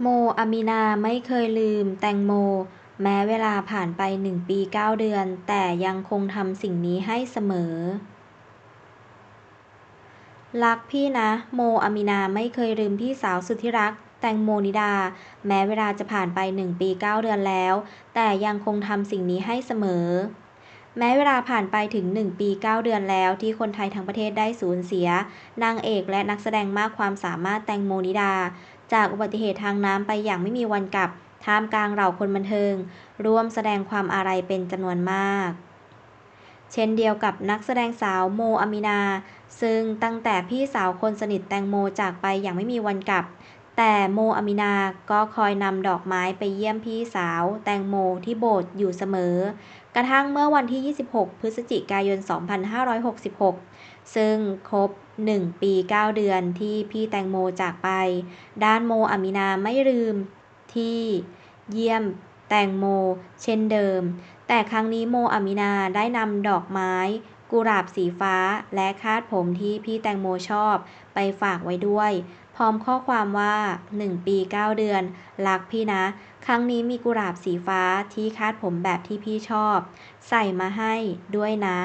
โมอามีนาไม่เคยลืมแตงโม แม้เวลาผ่านไปหนึ่งปีเก้าเดือน แต่ยังคงทำสิ่งนี้ให้เสมอ รักพี่นะ โมอามีนาไม่เคยลืมพี่สาวสุดที่รัก แตงโมนิดา แม้เวลาจะผ่านไปหนึ่งปีเก้าเดือนแล้ว แต่ยังคงทำสิ่งนี้ให้เสมอ แม้เวลาผ่านไปถึงหนึ่งปีเก้าเดือนแล้วที่คนไทยทั้งประเทศได้สูญเสีย นางเอกและนักแสดงมากความสามารถแตงโมนิดา จากอุบัติเหตุทางน้ำไปอย่างไม่มีวันกลับ ท่ามกลางเหล่าคนบันเทิง ร่วมแสดงความอาลัยเป็นจำนวนมาก เช่นเดียวกับนักแสดงสาวโมอามินา ซึ่งตั้งแต่พี่สาวคนสนิทแตงโมจากไปอย่างไม่มีวันกลับ แต่โมอามินาก็คอยนำดอกไม้ไปเยี่ยมพี่สาว แตงโมที่โบสถ์อยู่เสมอ กระทั่งเมื่อวันที่ 26 พฤศจิกายน 2566 ซึ่งครบ 1 ปี 9 เดือนที่พี่แตงโมจากไป ด้านโมอามินาไม่ลืมที่เยี่ยมแตงโมเช่นเดิม แต่ครั้งนี้โมอามินาได้นำดอกไม้ กุหลาบสีฟ้าและคาดผมที่พี่แตงโมชอบไปฝากไว้ด้วย พร้อมข้อความว่า 1 ปี 9 เดือน รักพี่นะ ครั้งนี้มีกุหลาบสีฟ้าที่คาดผมแบบที่พี่ชอบ ใส่มาให้ด้วยนะ